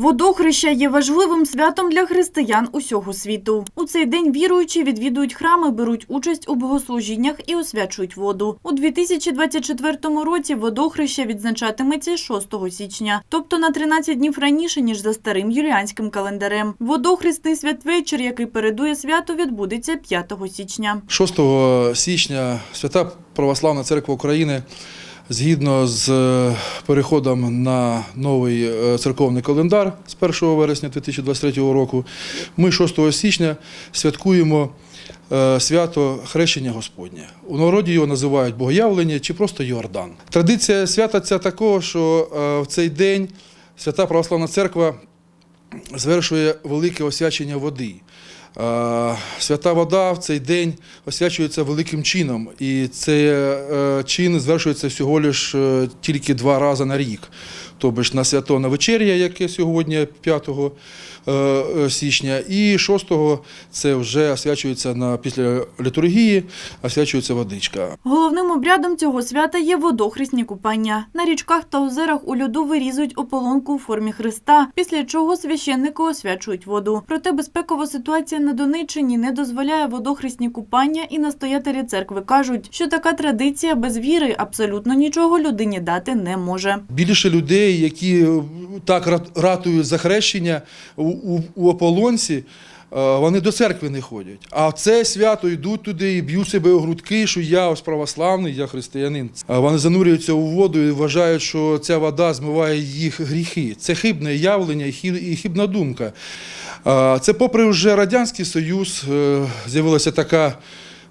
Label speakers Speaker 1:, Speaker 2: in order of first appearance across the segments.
Speaker 1: Водохреща є важливим святом для християн усього світу. У цей день віруючі відвідують храми, беруть участь у богослужіннях і освячують воду. У 2024 році водохреща відзначатиметься 6 січня, тобто на 13 днів раніше, ніж за старим юліанським календарем. Водохресний святвечір, який передує свято, відбудеться 5 січня.
Speaker 2: 6 січня Свята Православна Церква України згідно з е, переходом на новий е, церковний календар з 1 вересня 2023 року, ми 6 січня святкуємо е, свято Хрещення Господнє. У народі його називають Богоявлення чи просто Йордан. Традиція свята ця такого, що в цей день Свята Православна Церква звершує велике освячення води. Свята вода в цей день освячується великим чином, і цей е, чин звершується всього лиш е, тільки два рази на рік. Тобто на свято на вечеря, яке сьогодні 5 е, е, січня, і 6 це вже освячується на після літургії, освячується водичка.
Speaker 1: Головним обрядом цього свята є водохресні купання. На річках та озерах у льоду вирізують ополонку у формі хреста, після чого священники освячують воду. Проте безпекова ситуація на Донеччині не дозволяє водохресні купання, і настоятелі церкви кажуть, що така традиція без віри абсолютно нічого людині дати не може.
Speaker 2: Більше людей, які е, так ратують за хрещення у, у, у ополонці, е, вони до церкви не ходять. А це свято йдуть туди і б'ють себе у грудки, що я ось православний, я християнин. Вони занурюються у воду і вважають, що ця вода змиває їх гріхи. Це хибне явлення і хибна думка. Це попри вже Радянський Союз е, з'явилася така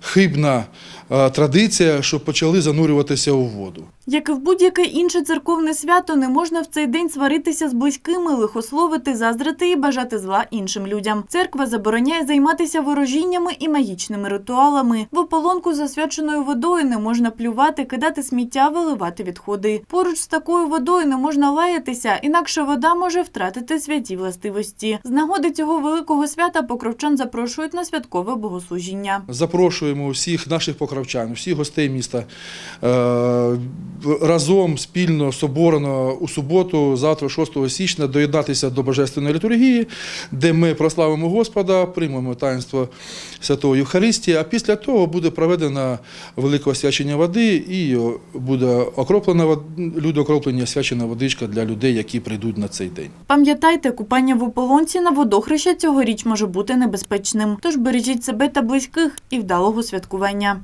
Speaker 2: хибна традиція, що почали занурюватися у воду.
Speaker 1: Як і в будь-яке інше церковне свято, не можна в цей день сваритися з близькими, лихословити, заздрити і бажати зла іншим людям. Церква забороняє займатися ворожіннями і магічними ритуалами. В ополонку з освяченою водою не можна плювати, кидати сміття, виливати відходи. Поруч з такою водою не можна лаятися, інакше вода може втратити святі властивості. З нагоди цього великого свята покровчан запрошують на святкове богослужіння.
Speaker 2: Запрошуємо всіх наших покровчан, всіх гостей міста е, разом спільно соборно у суботу, завтра, 6 січня, доєднатися до Божественної літургії, де ми прославимо Господа, приймемо таїнство Святої Євхаристії, а після того буде проведено велике освячення води і буде окроплена люди окроплені освячена водичка для людей, які прийдуть на цей день.
Speaker 1: Пам'ятайте, купання в ополонці на водохреща цьогоріч може бути небезпечним. Тож бережіть себе та близьких і вдалого святкування.